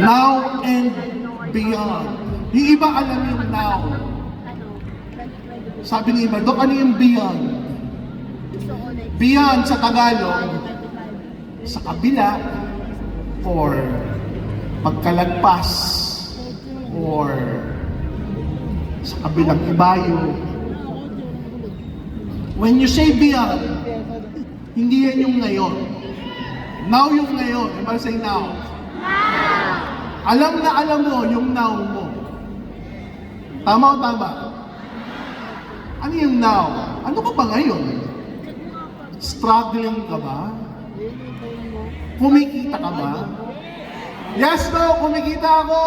Now and beyond. Yung iba alam yung now. Sabi ni iba, ano yung beyond? Beyond sa Tagalog, sa kabila, or pagkalagpas, or sa kabilang ibayo. When you say beyond, hindi yan yung ngayon. Now yung ngayon. Everybody say now. Alam na alam mo yung now mo. Tama o tama? Ano yung now? Ano ka ba ngayon? Struggling ka ba? Kumikita ka ba? Yes, no, kumikita ako.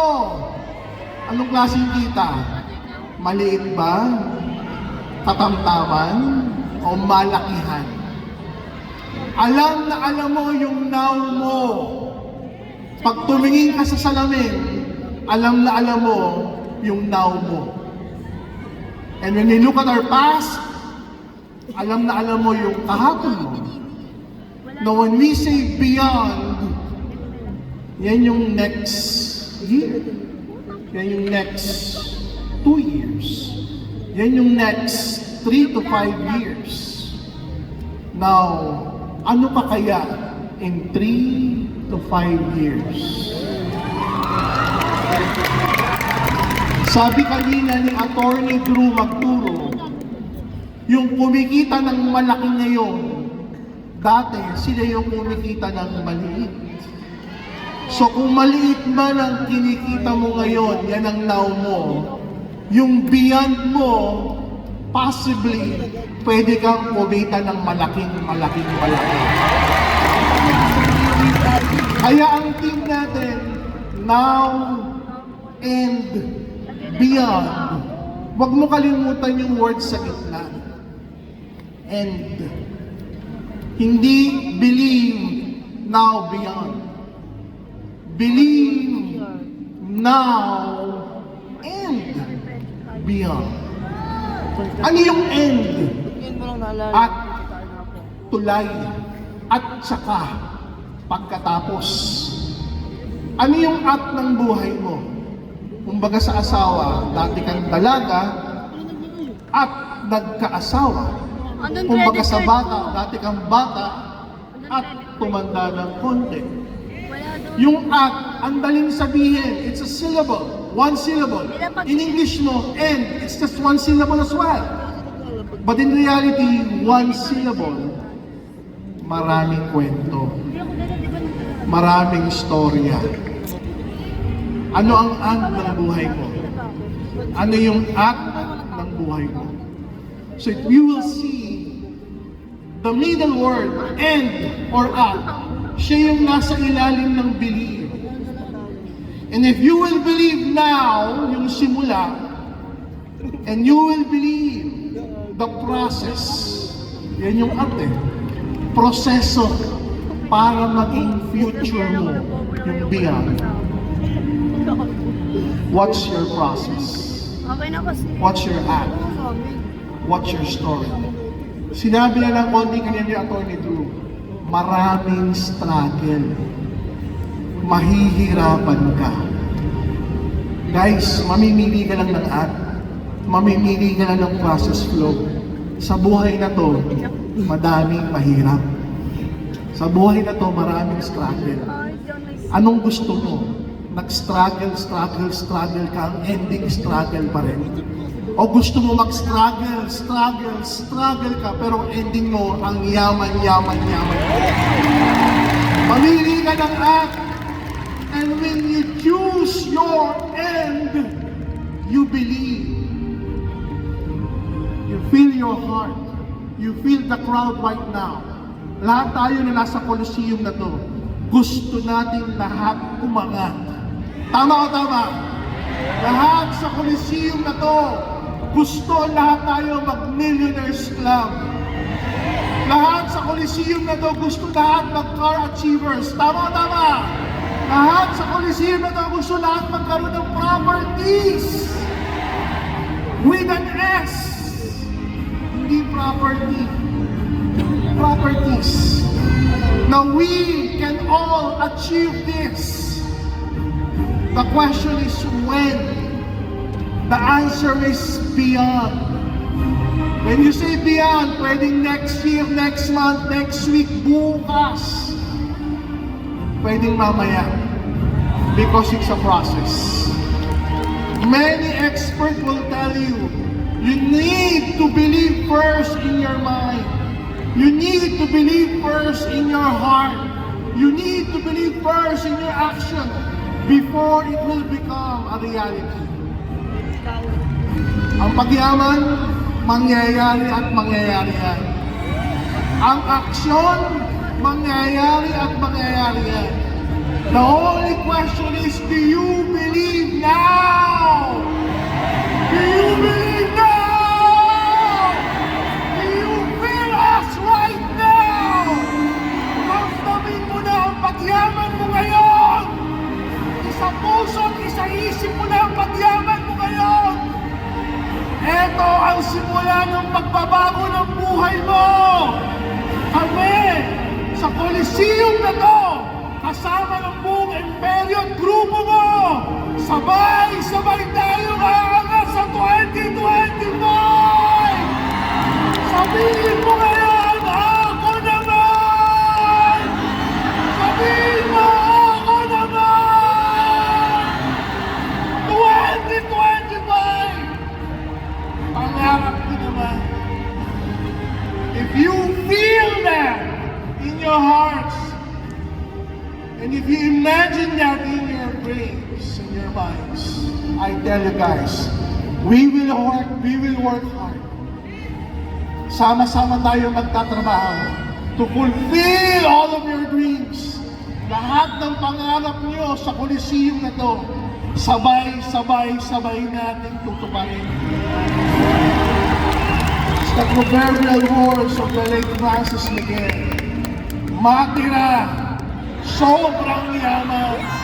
Anong klaseng kita? Maliit ba? Katamtaman? O malakihan? Alam na alam mo yung now mo. Pag tumingin ka sa salamin, alam na alam mo yung now mo. And when you look at our past, alam na alam mo yung kahapon mo. Now when we say beyond, yan yung next year. Yan yung next two years. Yan yung next three to five years. Now, ano pa kaya in three to five years? Sabi kanina ni Attorney Drew Magturo, yung kumikita ng malaki ngayon, dati sila yung kumikita ng maliit. So kung maliit man ang kinikita mo ngayon, yan ang now mo, yung beyond mo, possibly, pwede kang kumita ng malaking, malaking, malaki. Kaya ang team natin, now and beyond. Huwag mo kalimutan yung word sa gitna. And hindi believe now beyond. Believe now and beyond. Ano yung end? At tulay at saka pagkatapos. Ano yung at ng buhay mo? Kumbaga sa asawa, dati kang dalaga at nagkaasawa. Kumbaga sa bata, dati kang bata at tumanda ng konti. Yung at, ang daling sabihin, it's a syllable, one syllable. In English mo, and, it's just one syllable as well. But in reality, one syllable, maraming kwento, maraming storya. Ano ang at ng buhay mo? Ano yung at ng buhay mo? So you will see the middle word, and or at, siya yung nasa ilalim ng believe. And if you will believe now, yung simula, and you will believe the process, yan yung at eh, proseso para maging future mo, yung beyond. What's your process? What's your at? What's your story? Sinabi na lang konti kanina ni Atty. Drew, maraming struggle. Mahihirapan ka. Guys, mamimili ka lang ng at. Mamimili ka lang ng process flow. Sa buhay na to, madaming mahirap. Sa buhay na to, maraming struggle. Anong gusto mo? Nag-struggle, struggle, struggle ka, ending struggle pa rin. O gusto mo mag-struggle, struggle, struggle ka, pero ending mo, ang yaman, yaman, yaman. Mamili ka ng act, and when you choose your end, you believe. You feel your heart. You feel the crowd right now. Lahat tayo na nasa Colosseum na to, gusto nating lahat umangat. Tama o tama? Lahat sa Colosseum na to, gusto lahat tayo mag-millionaires club. Lahat sa Colosseum na to, gusto lahat mag-car achievers. Tama o tama? Lahat sa Colosseum na to, gusto lahat magkaroon ng properties. With an S. Property. Properties. Now we can all achieve this The question is when. The answer is beyond. When you say beyond, pwedeng next year, next month, next week, bukas. Pwedeng mamaya. Because it's a process. Many experts will tell you, you need to believe first in your mind. You need to believe first in your heart. You need to believe first in your action before it will become a reality. Ang pagyaman, mangyayari at mangyayari yan. Ang aksyon, mangyayari at mangyayari yan. The only question is, Isa puso at isa isip mo na ang pagyaman mo ngayon! Ito ang simula ng pagbabago ng buhay mo! Kami, sa Coliseum na to, kasama ng buong imperyo at grupo mo, sabay-sabay tayong minds, I tell you guys, we will work, we will work hard. Sama-sama tayo magtatrabaho to fulfill all of your dreams. Lahat ng pangarap niyo sa Coliseum na to, sabay-sabay, sabay natin tutuparin. The proverbial words of the late Francis Miguel. Matira, sobrang yaman.